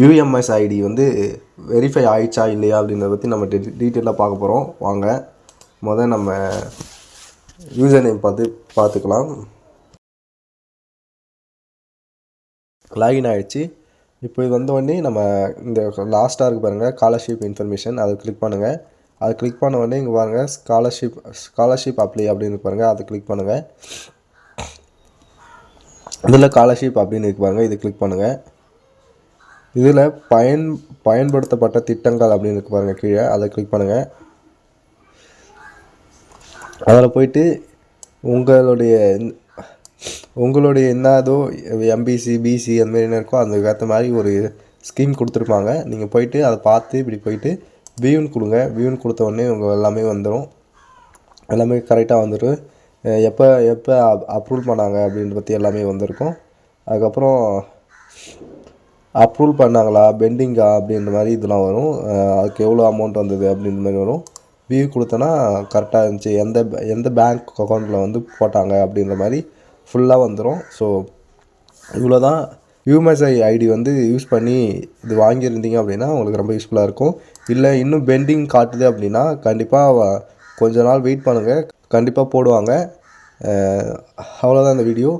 UMS ID வந்து verify ஆயிடுச்சா இல்லையா அப்படின்றத பற்றி நம்ம டீட்டெயிலாக பார்க்க போகிறோம் வாங்க. முதல் நம்ம யூசர் நேம் பார்த்து பார்த்துக்கலாம். லாகின் ஆகிடுச்சு இப்போ இது வந்தவொடனே நம்ம இந்த லாஸ்ட்டாக இருக்குது பாருங்கள் ஸ்காலர்ஷிப் இன்ஃபர்மேஷன் அதை கிளிக் பண்ணுங்கள் அதை கிளிக் பண்ண உடனே இங்கே பாருங்கள் ஸ்காலர்ஷிப் ஸ்காலர்ஷிப் அப்ளை அப்படின்னு பாருங்கள் அதை கிளிக் பண்ணுங்கள் இதில் ஸ்காலர்ஷிப் அப்படின்னு இருக்கு பாருங்கள் இதை கிளிக் பண்ணுங்கள் இதில் பயன் பயன்படுத்தப்பட்ட திட்டங்கள் அப்படின்னு இருக்கு பாருங்கள் கீழே. அதை கிளிக் பண்ணுங்கள் அதில் போயிட்டு உங்களுடைய உங்களுடைய என்னதோ எம்பிசி பிசி அந்த மாதிரி என்ன இருக்கோ அதுக்கு ஏற்ற மாதிரி ஒரு ஸ்கீம் கொடுத்துருப்பாங்க. நீங்கள் போயிட்டு அதை பார்த்து இப்படி போயிட்டு வியூன் கொடுங்க. வியூன் கொடுத்த உடனே உங்கள் எல்லாமே வந்துடும் எல்லாமே கரெக்டாக வந்துடும் எப்போ எப்போ அப்ரூவல் பண்ணாங்க அப்படின்ற பற்றி எல்லாமே வந்திருக்கும். அதுக்கப்புறம் அப்ரூவல் பண்ணாங்களா? பெண்டிங்கா அப்படின்ற மாதிரி இதெல்லாம் வரும். அதுக்கு எவ்வளோ அமௌண்ட் வந்தது? அப்படின்ற மாதிரி வரும். வியூ கொடுத்தோன்னா கரெக்டாக இருந்துச்சு. எந்த எந்த பேங்க் அக்கௌண்ட்டில் வந்து போட்டாங்க? அப்படின்ற மாதிரி ஃபுல்லாக வந்துடும் ஸோ இவ்வளோ தான் யூஎம்எஸ்ஐ ஐடி வந்து யூஸ் பண்ணி இது வாங்கியிருந்தீங்க அப்படின்னா உங்களுக்கு ரொம்ப யூஸ்ஃபுல்லாக இருக்கும். இல்லை இன்னும் பெண்டிங் காட்டுது அப்படின்னா கண்டிப்பாக கொஞ்ச நாள் வெயிட் பண்ணுங்கள் கண்டிப்பாக போடுவாங்க. அவ்வளோதான் இந்த வீடியோ